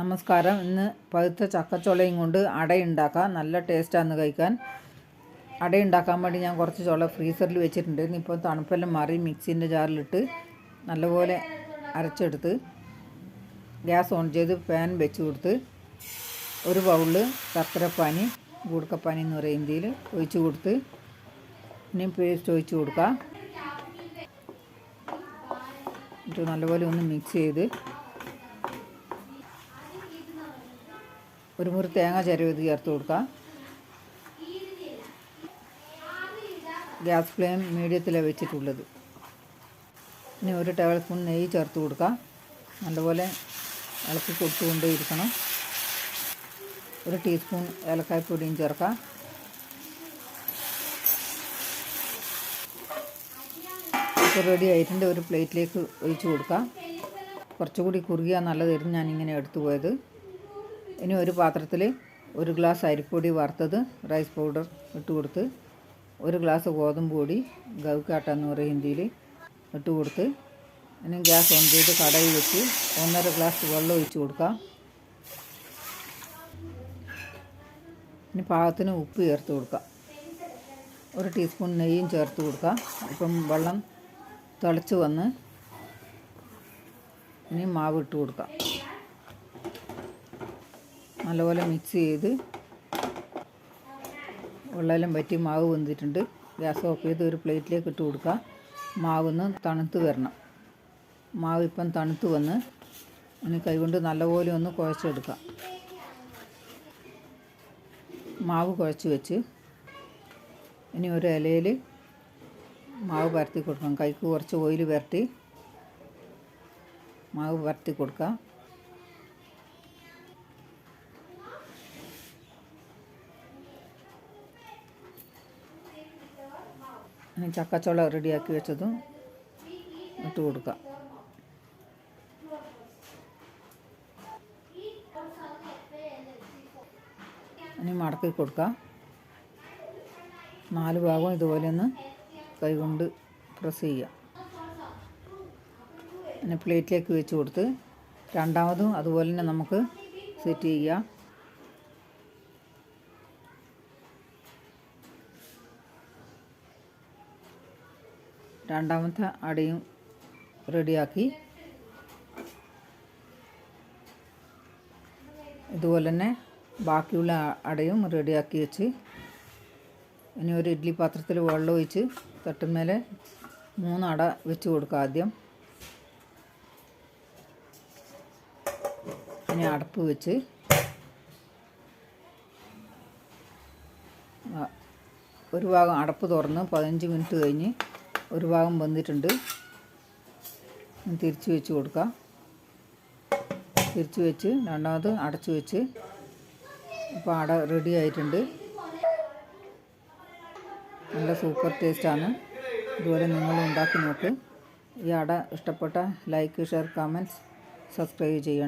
നമസ്കാരം. ഇന്ന് പഴുത്ത ചക്കച്ചുളയും കൊണ്ട് അടയുണ്ടാക്കാം നല്ല ടേസ്റ്റാണ് കഴിക്കാൻ. അടയുണ്ടാക്കാൻ വേണ്ടി ഞാൻ കുറച്ച് ചുള ഫ്രീസറിൽ വെച്ചിട്ടുണ്ട്. ഇപ്പോൾ തണുപ്പെല്ലാം മാറി മിക്സിന്റെ ജാറിലിട്ട് നല്ലപോലെ അരച്ചെടുത്ത് ഗ്യാസ് ഓൺ ചെയ്ത് പാൻ വെച്ച് കൊടുത്ത് ഒരു ബൗളിൽ ശർക്കരപ്പാനി ഗൂടക്കപ്പാനി എന്ന് പറയുന്ന ഇന്ത്യയിൽ ഒഴിച്ച് കൊടുത്ത് ഇനി പേസ്റ്റ് ഒഴിച്ച് കൊടുക്കാം. എന്നിട്ട് നല്ലപോലെ ഒന്ന് മിക്സ് ചെയ്ത് ഒരു മുറി തേങ്ങ ചിരവത് ചേർത്ത് കൊടുക്കാം. ഗ്യാസ് ഫ്ലെയിം മീഡിയത്തിലാണ് വെച്ചിട്ടുള്ളത്. ഇനി ഒരു ടേബിൾ സ്പൂൺ നെയ്യ് ചേർത്ത് കൊടുക്കാം. നല്ലപോലെ ഇളക്കി കൊടുത്തുകൊണ്ടേ ഇരിക്കണം ഒരു ടീസ്പൂൺ പൊടിയും ചേർക്കാം. ഇപ്പോൾ റെഡി ആയിട്ടുണ്ട്. ഒരു പ്ലേറ്റിലേക്ക് ഒഴിച്ചു കൊടുക്കാം. കുറച്ചുകൂടി കുറുകിയാൽ നല്ലതായിരുന്നു ഞാനിങ്ങനെ എടുത്തു പോയത്. ഇനി ഒരു പാത്രത്തിൽ ഒരു ഗ്ലാസ് അരിപ്പൊടി വറുത്തത് റൈസ് പൗഡർ ഇട്ട് കൊടുത്ത് ഒരു ഗ്ലാസ് ഗോതമ്പ് പൊടി ഗൗക്കാട്ട എന്ന് പറയും ഹിന്ദിയിൽ ഇട്ട് കൊടുത്ത് ഇനി ഗ്യാസ് ഓൺ ചെയ്ത് കടയിൽ വെച്ച് ഒന്നര ഗ്ലാസ് വെള്ളം ഒഴിച്ച് കൊടുക്കാം ഇനി പാകത്തിന് ഉപ്പ് ചേർത്ത് കൊടുക്കാം ഒരു ടീസ്പൂൺ നെയ്യും ചേർത്ത് കൊടുക്കാം ഇപ്പം വെള്ളം തിളച്ച് വന്ന് ഇനി മാവ് ഇട്ട് കൊടുക്കാം നല്ലപോലെ മിക്സ് ചെയ്ത് വെള്ളമെല്ലാം പറ്റി മാവ് വന്നിട്ടുണ്ട് ഗ്യാസ് ഓഫ് ചെയ്ത് ഒരു പ്ലേറ്റിലേക്ക് ഇട്ട് കൊടുക്കുക മാവൊന്ന് തണുത്ത് വരണം. മാവ് ഇപ്പം തണുത്ത് വന്ന് ഇനി കൈകൊണ്ട് നല്ലപോലെ ഒന്ന് കുഴച്ചെടുക്കാം. മാവ് കുഴച്ച് വെച്ച് ഇനി ഒരു ഇലയിൽ മാവ് പരത്തി കൊടുക്കണം. കൈക്ക് കുറച്ച് ഓയിൽ പരട്ടി മാവ് പരത്തി കൊടുക്കാം. ഇനി ചക്കച്ചുള റെഡിയാക്കി വെച്ചതും ഇട്ട് കൊടുക്കാം. ഇനി മടക്കി കൊടുക്കാം. നാല് ഭാഗം ഇതുപോലെ ഒന്ന് കൈകൊണ്ട് പ്രസ് ചെയ്യുക. പിന്നെ പ്ലേറ്റിലേക്ക് വെച്ച് കൊടുത്ത് രണ്ടാമതും അതുപോലെ തന്നെ നമുക്ക് സെറ്റ് ചെയ്യാം രണ്ടാമത്തെ അടയും റെഡിയാക്കി. ഇതുപോലെ തന്നെ ബാക്കിയുള്ള അടയും റെഡിയാക്കി വെച്ച് ഇനി ഒരു ഇഡ്ഡലി പാത്രത്തിൽ വെള്ളം ഒഴിച്ച് തട്ടിന്മേലെ മൂന്ന് അട വെച്ച് കൊടുക്കുക ആദ്യം. ഇനി അടപ്പ് വെച്ച് ഒരു ഭാഗം അടപ്പ് തുറന്ന് പതിനഞ്ച് മിനിറ്റ് കഴിഞ്ഞ് ഒരു ഭാഗം വന്നിട്ടുണ്ട്. തിരിച്ച് വെച്ച് കൊടുക്കാം. തിരിച്ച് വെച്ച് രണ്ടാമത് അടച്ച് വെച്ച്. ഇപ്പോൾ അട റെഡി ആയിട്ടുണ്ട്. നല്ല സൂപ്പർ ടേസ്റ്റാണ് ഇതുപോലെ നിങ്ങൾ ഉണ്ടാക്കി നോക്ക്. ഈ അട ഇഷ്ടപ്പെട്ട ലൈക്ക് ഷെയർ കമന്റ്സ് സബ്സ്ക്രൈബ് ചെയ്യണം.